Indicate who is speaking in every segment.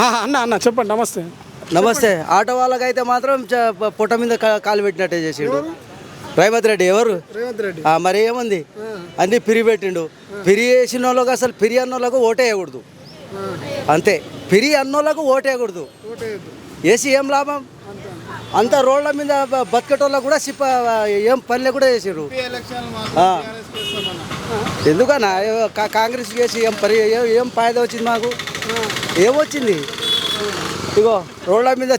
Speaker 1: అన్న అన్న చెప్పండి నమస్తే.
Speaker 2: నమస్తే. ఆటో వాళ్ళకైతే మాత్రం పొట్ట మీద కాలు పెట్టినట్టే చేసిండు. రేవంత్ రెడ్డి ఎవరు?
Speaker 1: రేవంత్ రెడ్డి.
Speaker 2: ఆ, మరి ఏముంది? అన్ని పిరి పెట్టిండు. పిరి వేసిన వాళ్ళకి అసలు పిరి అన్నోళ్ళకు ఓటేయకూడదు అంతే. పిరి అన్నోళ్ళకు ఓటేయకూడదు వేసి ఏం లాభం? అంత. రోడ్ల మీద బ- బతికేటోళ్ళకు కూడా సిప్ప ఏం పనులు కూడా చేసారు ఎందుకన్నా? కాంగ్రెస్ చేసి ఏం పరి ఏ- ఏం ఫాయిదా వచ్చింది మాకు? ఏమొచ్చింది? ఇగో రోడ్ల మీద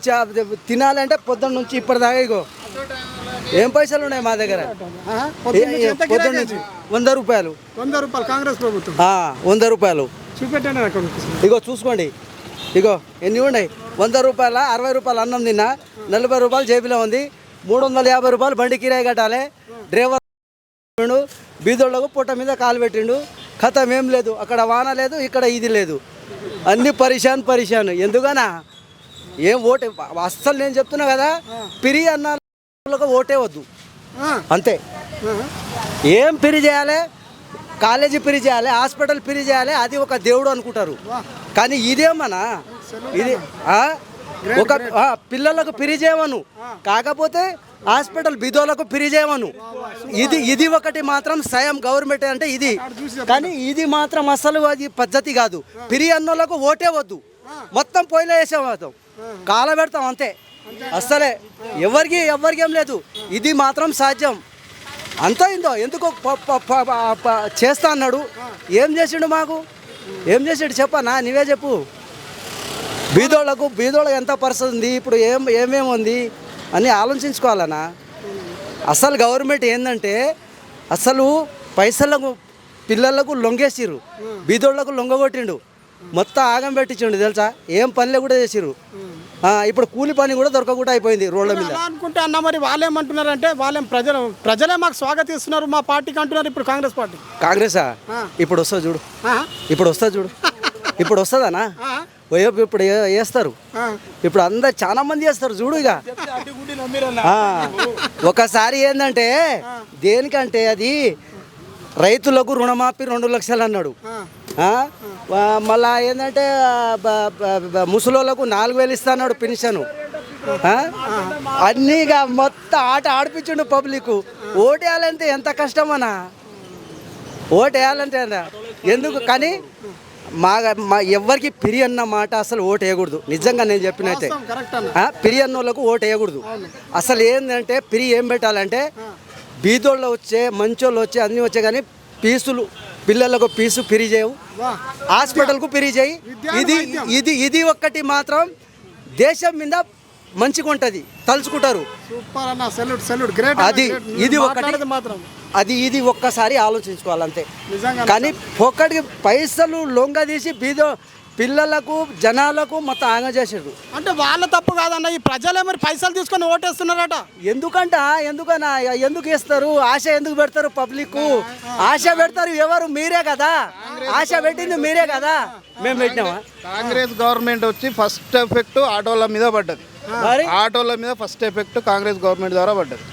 Speaker 2: తినాలంటే పొద్దున్న నుంచి ఇప్పటిదాకా ఇగో. ఏం పైసలు ఉన్నాయి మా దగ్గర?
Speaker 1: పొద్దున్న నుంచి
Speaker 2: వంద రూపాయలు.
Speaker 1: వంద రూపాయలు కాంగ్రెస్ ప్రభుత్వం.
Speaker 2: వంద రూపాయలు.
Speaker 1: చూపెట్టండి
Speaker 2: ఇగో చూసుకోండి. ఇగో ఎన్ని ఉన్నాయి? వంద రూపాయల అరవై రూపాయలు అన్నం తిన్నా నలభై రూపాయలు జేబులో ఉంది. మూడు వందల యాభై రూపాయలు బండి కిరాయి కట్టాలి. డ్రైవర్ బీదోళ్ళకు పుట్ట మీద కాలు పెట్టిండు. కథం ఏం లేదు అక్కడ వాన లేదు ఇక్కడ ఇది లేదు. అన్ని పరిశాన్ పరిశాన్. ఎందుకనా ఏం ఓటే? అస్సలు నేను చెప్తున్నా కదా పిరి అన్న వాళ్ళకు ఓటే వద్దు. అంతే. ఏం పిరి చేయాలి? కాలేజీ పిరి చేయాలి హాస్పిటల్ పిరి చేయాలి అది ఒక దేవుడు అనుకుంటారు. కానీ ఇదేమన్నా? ఇది? ఒక పిల్లలకు పిరి చేయమను. కాకపోతే హాస్పిటల్ బిధోలకు పిరి చేయమను. ఇది ఇది ఒకటి మాత్రం సయం గవర్నమెంట్ అంటే ఇది. కానీ ఇది మాత్రం అసలు అది పద్ధతి కాదు. పిరి అన్నోళ్ళకు ఓటే వద్దు. మొత్తం పొయ్యిలో వేసేవాళ్ళం కాల పెడతాం అంతే. అస్సలే. ఎవరికి ఎవరికి ఏం లేదు. ఇది మాత్రం సాధ్యం. అంత అయిందో ఎందుకు చేస్తా అన్నాడు? ఏం చేసిండు మాకు? ఏం చేసిండు చెప్పనా? నీవే చెప్పు. బీదోళ్ళకు బీదోళ్ళకి ఎంత పరిస్థితి ఉంది? ఇప్పుడు ఏం ఏమేమి ఉంది? అని ఆలోచించుకోవాలనా? అసలు గవర్నమెంట్ ఏంటంటే అసలు పైసలకు పిల్లలకు లొంగేసిర్రు. బీదోళ్ళకు లొంగగొట్టిండు. మొత్తం ఆగం పెట్టించిండు తెలుసా? ఏం పనులే కూడా చేసిర్రు. ఆ, ఇప్పుడు కూలి పని కూడా దొరకకుండా అయిపోయింది రోడ్ల మీద.
Speaker 1: అనుకుంటే అన్న మరి వాళ్ళేమంటున్నారంటే వాళ్ళేం ప్రజలు ప్రజలే మాకు స్వాగతిస్తున్నారు మా పార్టీకి అంటున్నారు ఇప్పుడు కాంగ్రెస్ పార్టీ.
Speaker 2: కాంగ్రెసా? ఇప్పుడు వస్తా చూడు? ఇప్పుడు వస్తా చూడు. ఇప్పుడు వస్తుందనా? ఓయో ఇప్పుడు వేస్తారు. ఇప్పుడు అందరు చాలా మంది వేస్తారు చూడు ఇక. ఒకసారి ఏంటంటే దేనికంటే అది రైతులకు రుణమాఫీ రెండు లక్షలు అన్నాడు. మళ్ళా ఏంటంటే ముసలోళ్ళకు నాలుగు వేలు ఇస్తాడు పెన్షన్. అన్నీ ఇక మొత్తం ఆట ఆడిపించిండు పబ్లిక్. ఓటేయాలంటే ఎంత కష్టమనా ఓటేయాలంటే? ఎందుకు? కానీ మా మా ఎవరికి పిరి అన్న మాట అసలు ఓటు వేయకూడదు. నిజంగా నేను చెప్పినైతే
Speaker 1: కరెక్ట్ అన్న.
Speaker 2: పిరి అన్నోళ్ళకు ఓటు వేయకూడదు. అసలు ఏంటంటే పిరి ఏం పెట్టాలంటే బీదోళ్ళు వచ్చే మంచోళ్ళు వచ్చే అన్నీ వచ్చే కానీ పీసులు పిల్లలకు పీసు పిరి చేయవు. హాస్పిటల్కు పిరి చేయి. ఇది ఇది ఇది ఒక్కటి మాత్రం దేశం మీద మంచిగా ఉంటుంది తలుచుకుంటారు అది ఇది ఒకటి.
Speaker 1: మాత్రం.
Speaker 2: అది ఇది ఒక్కసారి ఆలోచించుకోవాలంతే. కానీ ఒక్కడికి పైసలు లొంగ తీసి బీదో పిల్లలకు జనాలకు మొత్తం ఆగ చేసారు
Speaker 1: అంటే వాళ్ళ తప్పు కాదన్న ఈ ప్రజలే మరి పైసలు తీసుకొని ఓటేస్తున్నారట.
Speaker 2: ఎందుకంట ఎందుకన్నా ఎందుకు ఇస్తారు? ఆశ ఎందుకు పెడతారు పబ్లిక్ ఆశ పెడతారు ఎవరు? మీరే కదా. ఆశ పెట్టింది మీరే కదా. మేము పెట్టినామా?
Speaker 3: కాంగ్రెస్ గవర్నమెంట్ వచ్చి ఫస్ట్ ఎఫెక్ట్ ఆటోల మీద పడ్డది. ఆటోల మీద ఫస్ట్ ఎఫెక్ట్ కాంగ్రెస్ గవర్నమెంట్ ద్వారా పడ్డది.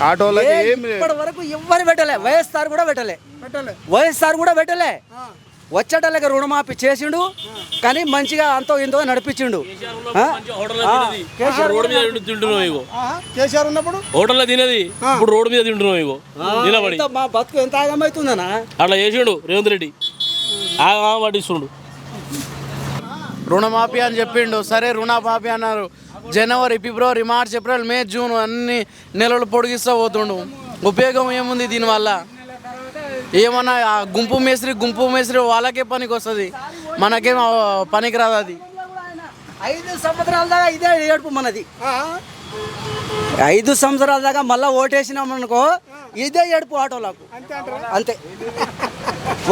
Speaker 3: ఆటోలకి ఏం లేదు.
Speaker 2: ఇప్పటి వరకు ఎవ్వరు పెట్టలే. వైఎస్ఆర్ కూడా పెట్టలే. వైఎస్ఆర్ కూడా పెట్టలే. వచ్చేటల్లకి రుణమాఫీ చేసిండు కానీ మంచిగా అంతో ఇంతో నడిపించిండు.
Speaker 4: రోడ్డు మీద తింటు- తింటున్నావు ఇగో.
Speaker 1: కేసీఆర్ ఉన్నప్పుడు?
Speaker 4: హోటల్లో తినేది. ఇప్పుడు రోడ్డు మీద తింటున్నావు ఇగో. నిలబడి.
Speaker 2: మా బతుకు ఎంత ఆగమవుతుందనా
Speaker 4: అట్లా చేసిండు రేవంత్ రెడ్డి. ఆగా పట్టిస్తుండు
Speaker 5: రుణమాఫీ అని చెప్పిండు. సరే రుణమాఫీ అన్నారు. జనవరి ఫిబ్రవరి మార్చ్ ఏప్రిల్ మే జూన్ అన్ని నెలలు పొడిగిస్తూ పోతుండు. ఉపయోగం ఏముంది దీనివల్ల? ఏమన్నా ఆ గుంపు మేస్త్రి గుంపు మేస్త్రి వాళ్ళకే పనికి వస్తుంది. మనకేం పనికి రాదు అది.
Speaker 2: ఐదు సంవత్సరాల దాకా ఇదే ఏడుపు మనది.
Speaker 1: ఆ,
Speaker 2: ఐదు సంవత్సరాల దాకా మళ్ళీ ఓటేసినాం అనుకో ఇదే ఏడుపు ఆటోలకు.
Speaker 1: అంతే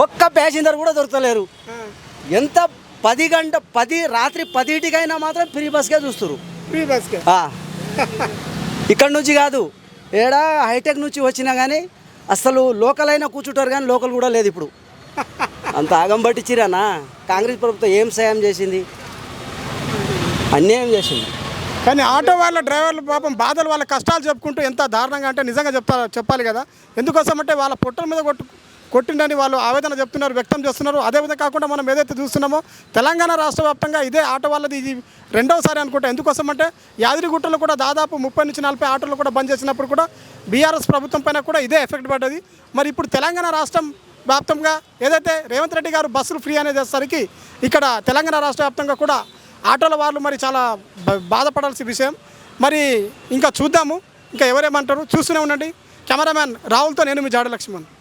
Speaker 2: ఒక్క ప్యాసింజర్ కూడా దొరకలేరు. ఎంత పది గంట పది రాత్రి పదిటికైనా మాత్రం ఫ్రీ బస్కే చూస్తారు
Speaker 1: ఫ్రీ బస్కే
Speaker 2: ఆ. ఇక్కడ నుంచి కాదు ఏడా హైటెక్ నుంచి వచ్చినా కానీ అసలు లోకల్ అయినా కూర్చుంటారు కానీ లోకల్ కూడా లేదు ఇప్పుడు. అంత ఆగం పట్టించిరానా కాంగ్రెస్ ప్రభుత్వం ఏం సాయం చేసింది? అన్యాయం చేసింది.
Speaker 1: కానీ ఆటో వాళ్ళ డ్రైవర్లు పాపం బాధలు వాళ్ళ కష్టాలు చెప్పుకుంటూ ఎంత దారుణంగా అంటే నిజంగా చెప్పాలి కదా. ఎందుకోసం అంటే వాళ్ళ పుట్టల మీద కొట్టు కొట్టిండని వాళ్ళు ఆవేదన చెప్తున్నారు వ్యక్తం చేస్తున్నారు. అదేవిధంగా కాకుండా మనం ఏదైతే చూస్తున్నామో తెలంగాణ రాష్ట్ర వ్యాప్తంగా ఇదే ఆట వాళ్ళది. ఇది రెండవసారి అనుకుంటా. ఎందుకోసం అంటే యాదగిరిగుట్టలో కూడా దాదాపు ముప్పై నుంచి నలభై ఆటోలు కూడా బంద్ చేసినప్పుడు కూడా బీఆర్ఎస్ ప్రభుత్వం పైన కూడా ఇదే ఎఫెక్ట్ పడ్డది. మరి ఇప్పుడు తెలంగాణ రాష్ట్రం వ్యాప్తంగా ఏదైతే రేవంత్ రెడ్డి గారు బస్సులు ఫ్రీ అనేది ఇక్కడ తెలంగాణ రాష్ట్ర వ్యాప్తంగా కూడా ఆటోల వాళ్ళు మరి చాలా బాధపడాల్సిన విషయం. మరి ఇంకా చూద్దాము. ఇంకా ఎవరేమంటారు? చూస్తూనే ఉండండి. కెమెరామ్యాన్ రాహుల్తో నేను మీ జాడ లక్ష్మణ్